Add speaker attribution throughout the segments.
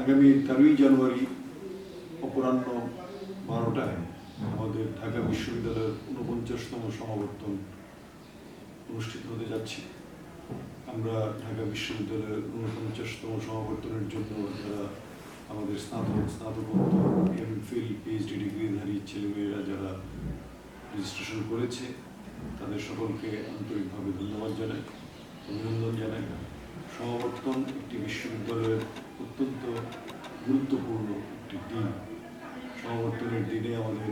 Speaker 1: আগামী তেরোই জানুয়ারি অপরাহ্ন বারোটায় আমাদের ঢাকা বিশ্ববিদ্যালয়ের ঊনপঞ্চাশতম সমাবর্তন অনুষ্ঠিত হতে যাচ্ছে। আমরা ঢাকা বিশ্ববিদ্যালয়ের ঊনপঞ্চাশতম সমাবর্তনের জন্য যারা আমাদের স্নাতক, স্নাতকোত্তর এম ফিল পিএইচডি ডিগ্রিধারী ছেলেমেয়েরা যারা রেজিস্ট্রেশন করেছে, তাদের সকলকে আন্তরিকভাবে ধন্যবাদ জানাই, অভিনন্দন জানাই। সমাবর্তন একটি বিশ্ববিদ্যালয়ের অত্যন্ত গুরুত্বপূর্ণ একটি দিন সমাবর্তনের দিনে আমাদের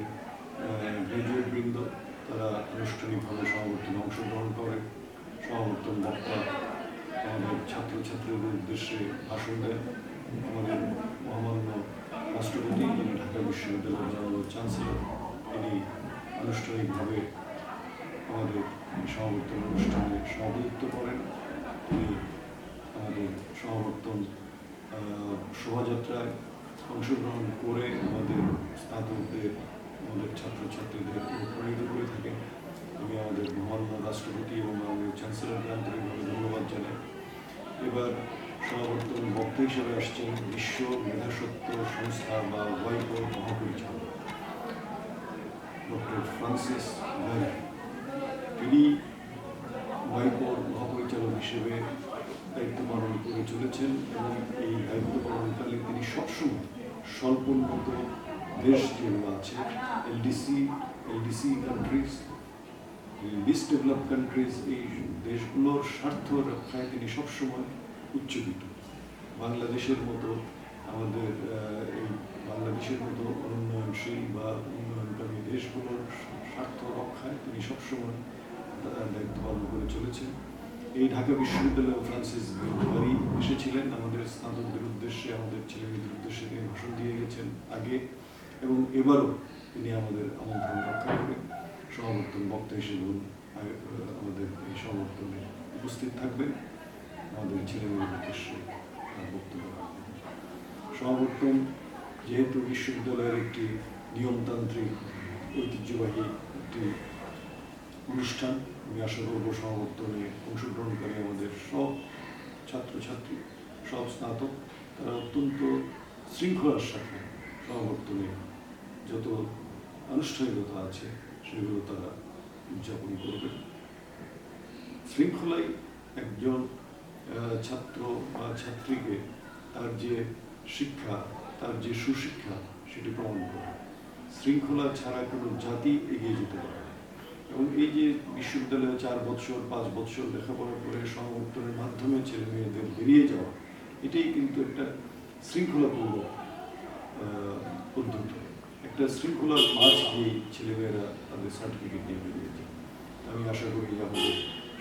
Speaker 1: গ্রাজুয়েট বৃন্দ, তারা আনুষ্ঠানিকভাবে সমাবর্তনে অংশগ্রহণ করে। সমাবর্তন বক্তা আমাদের ছাত্রছাত্রীদের উদ্দেশ্যে ভাষণ দেন। আমাদের মহামান্য রাষ্ট্রপতি যিনি ঢাকা বিশ্ববিদ্যালয়ের জনরল চ্যান্সেলর, তিনি আনুষ্ঠানিকভাবে আমাদের সমাবর্তন অনুষ্ঠানে সভাপতিত্ব করেন। শোভাযাত্রায় অংশগ্রহণ করে আমাদের স্নাতকদের, আমাদের ছাত্রছাত্রীদের অনুপ্রাণিত করে থাকেন আমি আমাদের মহামান্য রাষ্ট্রপতি এবং আমাদের চ্যান্সেলরকে আন্তরিকভাবে ধন্যবাদ জানাই। এবার সমাবর্তন বক্তা হিসেবে আসছেন বিশ্ব মেধাসত্ব সংস্থা বা ওয়াইপো মহাপরিচালক, ডক্টর ফ্রান্সিস তিনি ওয়াইপোর মহাপরিচালক হিসেবে দায়িত্ব পালন করে চলেছেন এবং এই দায়িত্ব সবসময় স্বল্পোন্নত দেশ যেগুলো আছে LDC LDC countries list develop countries এই দেশগুলোর স্বার্থ রক্ষায় তিনি সবসময় উচ্চকিত বাংলাদেশের মতো আমাদের এই বাংলাদেশের মতো অনুন্নয়নশীল বা উন্নয়নকামী দেশগুলোর স্বার্থ রক্ষায় তিনি সবসময় দায়িত্ব পালন করে চলেছেন। এই ঢাকা বিশ্ববিদ্যালয়ে ফ্রান্সিস বারি এসেছিলেন। আমাদের স্নাতকদের উদ্দেশ্যে, আমাদের ছেলেমেয়েদের উদ্দেশ্যে তিনি ভাষণ দিয়ে গেছেন আগে এবং এবারও তিনি আমাদের আমন্ত্রণ রক্ষা করে সমাবর্তন বক্তা হিসেবে আমাদের এই সমাবর্তনে উপস্থিত থাকবেন। আমাদের ছেলেমেয়েদের উদ্দেশ্যে বক্তব্য রাখবেন। সমাবর্তন যেহেতু বিশ্ববিদ্যালয়ের একটি নিয়মতান্ত্রিক, ঐতিহ্যবাহী একটি অনুষ্ঠান আমি আশা করব সমাবর্তনে অংশগ্রহণকারী আমাদের সব ছাত্রছাত্রী, সব স্নাতক, তারা অত্যন্ত শৃঙ্খলার সাথে সমাবর্তনে যত আনুষ্ঠানিকতা আছে, সেগুলো তারা উদযাপন করবে শৃঙ্খলাই একজন ছাত্র বা ছাত্রীকে তার যে শিক্ষা, তার যে সুশিক্ষা, সেটি প্রমাণ করে শৃঙ্খলা ছাড়া কোনো জাতি এগিয়ে যেতে পারে। এবং এই যে বিশ্ববিদ্যালয়ে চার বছর পাঁচ বছর লেখাপড়া করে সমাবর্তনের মাধ্যমে ছেলে মেয়েদের বেরিয়ে যাওয়া, এটাই কিন্তু একটা শৃঙ্খলাপূর্ণ পদ্ধতি। একটা শৃঙ্খলার মাঝ দিয়েই ছেলেমেয়েরা তাদের সার্টিফিকেট নিয়ে বেরিয়ে যায়। আমি আশা করি আমাদের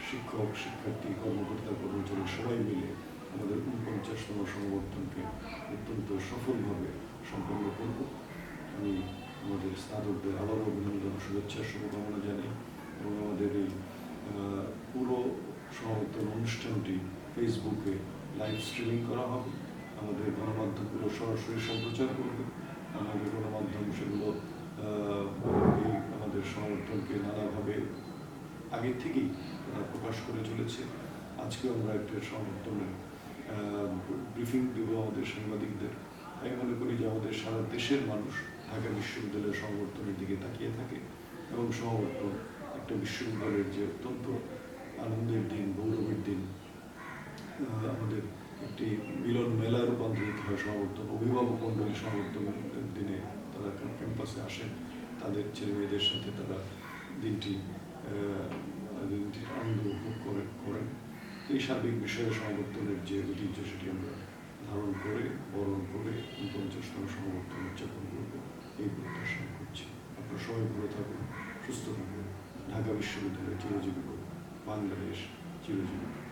Speaker 1: শিক্ষক, শিক্ষার্থী, কর্মকর্তা, কর্মচারী সবাই মিলে আমাদের উনপঞ্চাশতম সংবর্ধনকে অত্যন্ত সফলভাবে সম্পন্ন করব। আমি আমাদের স্নাতকদের আবারও অভিনন্দন, শুভেচ্ছা, শুভকামনা জানাই এবং আমাদের এই আহ, পুরো সমাবর্তন অনুষ্ঠানটি ফেসবুকে লাইভ স্ট্রিমিং করা হবে। আমাদের গণমাধ্যমগুলো সরাসরি সম্প্রচার করবে। আমাদের গণমাধ্যম সেগুলো আমাদের সমর্থনকে নানাভাবে আগে থেকেই প্রকাশ করে চলেছে। আজকে আমরা একটা সমর্থনের ব্রিফিং দেবো আমাদের সাংবাদিকদের। আমি মনে করি যে আমাদের সারা দেশের মানুষ ঢাকা বিশ্ববিদ্যালয়ের সংবর্ধনের দিকে তাকিয়ে থাকে এবং সমাবর্তন একটা বিশ্ববিদ্যালয়ের যে অত্যন্ত আনন্দের দিন আহ, আমাদের একটি মিলন মেলা রূপান্তরিত হয় সমাবর্তন অভিভাবক মণ্ডলী সমাবর্তনের দিনে তারা ক্যাম্পাসে আসেন। তাদের ছেলে মেয়েদের সাথে তারা দিনটি দিনটি আনন্দ উপভোগ করেন। করেন এই সার্বিক বিষয়ে সমাবর্তনের যে ঐতিহ্য সেটি আমরা ধারণ করে, বরণ করে পঞ্চাশতম সমাবর্তন উদযাপন করব। এই প্রত্যাশা করছি। আপনারা সবাই ভালো থাকুন, সুস্থ থাকুন। ঢাকা বিশ্ববিদ্যালয় চিরজীবী। বাংলাদেশ চিরজীবী।